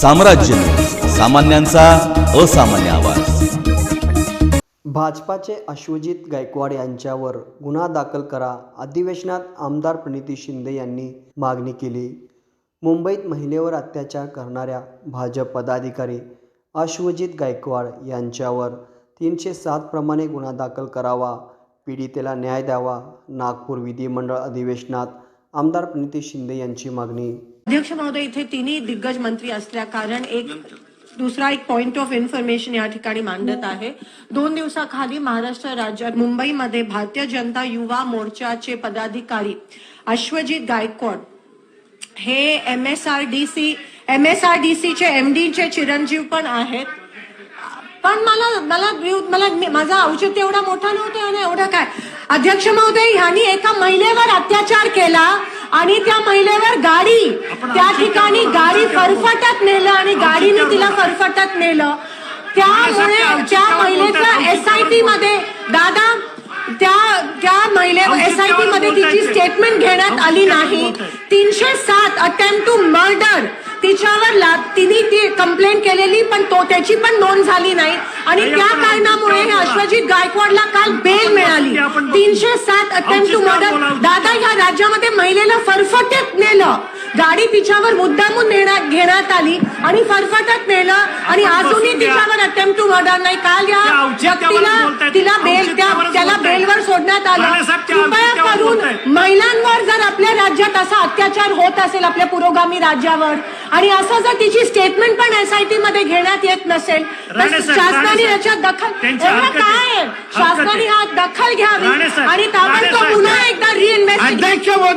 साम्राज्य. सामान्यांचा असामान्य आवाज. भाजपाचे अश्वजित गायकवाड यांच्यावर गुन्हा दाखल करा अधिवेशनात आमदार प्रणिती शिंदे यांनी मागणी केली. मुंबईत महिलेवर अत्याचार करणाऱ्या भाजप पदाधिकारी अश्वजित गायकवाड यांच्यावर तीनशे सात प्रमाणे गुन्हा दाखल करावा पीडितेला न्याय द्यावा नागपूर विधिमंडळ अधिवेशनात आमदार प्रणिती शिंदे यांची मागणी. अध्यक्ष महोदय इथे तिन्ही दिग्गज मंत्री असल्या कारण एक दुसरा एक पॉइंट ऑफ इन्फॉर्मेशन या ठिकाणी मांडत आहे. दोन दिवसाखाली महाराष्ट्र राज्यात मुंबईमध्ये भारतीय जनता युवा मोर्चाचे पदाधिकारी अश्वजित गायकवाड हे M S R D C M S R D सीचे एम चे चिरंजीव पण आहेत. पण मला मला मला माझा औचित्य एवढा मोठा नव्हता आणि एवढं काय? अध्यक्ष महोदय ह्यांनी एका महिलेवर अत्याचार केला आणि त्या महिलेवर गाडी त्या ठिकाणी गाडी फरफटत नेलं आणि गाडीने तिला फरफटत नेलं. त्यामुळे त्या महिलेचं एस आय टी मध्ये दादा त्या त्या महिले एस आय टी मध्ये तिची स्टेटमेंट घेण्यात आली नाही. तीनशे सात अटेम्प्ट टू मर्डर तिच्यावर तिने ती कंप्लेंट केलेली पण तो त्याची पण नोंद झाली नाही. आणि त्या कारणामुळे अश्वजित गायकवाडला काल बेल मिळाली. तीनशे सात अटेम्प्ट टू मर्डर दादा या राज्यामध्ये महिलेला फरफटत नेलं. गाडी तिच्यावर मुद्दामून नेण्यात घेण्यात आली आणि फरफटत नेलं. आणि अजूनही तिच्यावर अटेम्प्ट टू मर्डर नाही. काल या व्यक्तीला तिला बेल त्या सोडण्यात आलं. कृपया करून महिलांवर जर आपल्या राज्यात असा अत्याचार होत असेल आपल्या पुरोगामी राज्यावर आणि असं जर तिची स्टेटमेंट पण एसआयटी मध्ये घेण्यात येत नसेल तर शासनाने याच्यात दखल काय. शासनाने हा दखल घ्यावी आणि ताबडतोब साहेब, पुन्हा एकदा महोदय